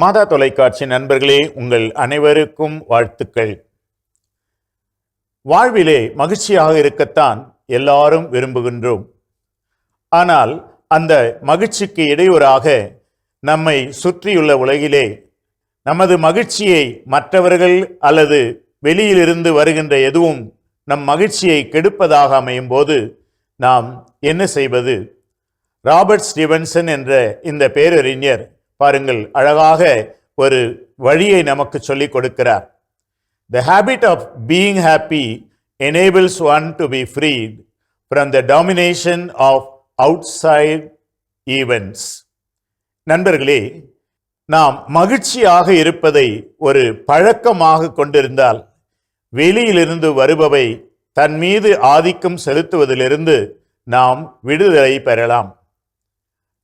மாதா தொலைக்காட்சி நண்பர்களே உங்கள் அனைவருக்கும் வாழ்த்துக்கள். வாழ்விலே மகிழ்ச்சியாக இருக்கத்தான் எல்லாரும் விரும்புகின்றோம். ஆனால் அந்த மகிழ்ச்சிக்கு இடையூறாக நம்மை சுற்றியுள்ள உலகிலே நமது மகிழ்ச்சியை மற்றவர்கள் அல்லது வெளியிலிருந்து வருகின்ற எதுவும் நம் மகிழ்ச்சியை கெடுப்பதாக அமையும் போது நாம் என்ன செய்வது? ராபர்ட் ஸ்டீவன்சன் என்ற இந்த பேரறிஞர் பாருங்கள் அழகாக ஒரு வழியை நமக்கு சொல்லிக் கொடுக்கிறார். The habit of being happy enables one to be freed from the domination of outside events நண்பர்களே நாம் மகிழ்ச்சியாக இருப்பதை ஒரு பழக்கமாக கொண்டிருந்தால் வெளியிலிருந்து வருபவை தன் மீது ஆதிக்கம் செலுத்துவதிலிருந்து நாம் விடுதலை பெறலாம்.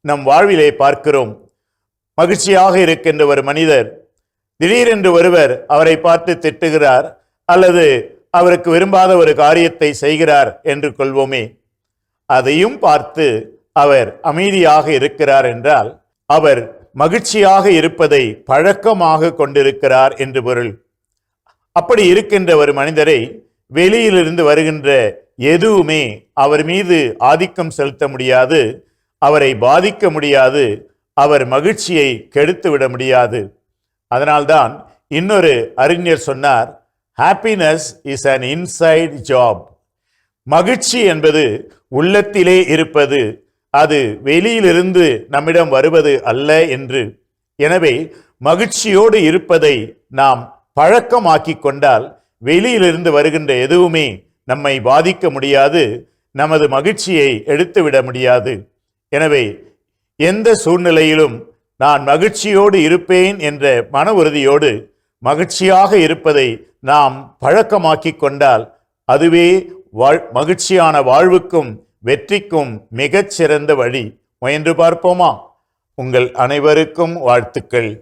நம் வாழ்விலே பார்க்கிறோம் மகிழ்ச்சியாக இருக்கின்ற ஒரு மனிதர் திடீரென்று ஒருவர் அவரை பார்த்து திட்டுகிறார் அல்லது அவருக்கு விரும்பாத ஒரு காரியத்தை செய்கிறார் என்று கொள்வோமே. அதையும் பார்த்து அவர் அமைதியாக இருக்கிறார் என்றால் அவர் மகிழ்ச்சியாக இருப்பதை பழக்கமாக கொண்டிருக்கிறார் என்று பொருள். அப்படி இருக்கின்ற ஒரு மனிதரை வெளியிலிருந்து வருகின்ற எதுவுமே அவர் மீது ஆதிக்கம் செலுத்த முடியாது அவரை பாதிக்க முடியாது அவர் மகிழ்ச்சியை கெடுத்து விட முடியாது. அதனால்தான் இன்னொரு அறிஞர் சொன்னார் happiness is an inside job மகிழ்ச்சி என்பது உள்ளத்திலே இருப்பது அது வெளியிலிருந்து நம்மிடம் வருவது அல்ல என்று. எனவே மகிழ்ச்சியோடு இருப்பதை நாம் பழக்கமாக்கி கொண்டால் வெளியிலிருந்து வருகின்ற எதுவுமே நம்மை பாதிக்க முடியாது நமது மகிழ்ச்சியை எடுத்துவிட முடியாது. எனவே எந்த சூழ்நிலையிலும் நான் மகிழ்ச்சியோடு இருப்பேன் என்ற மன உறுதியோடு மகிழ்ச்சியாக இருப்பதை நாம் பழக்கமாக்கிக் கொண்டால் அதுவே வாழ் மகிழ்ச்சியான வாழ்வுக்கும் வெற்றிக்கும் மிகச்சிறந்த வழி. முயன்று பார்ப்போமா? உங்கள் அனைவருக்கும் வாழ்த்துக்கள்.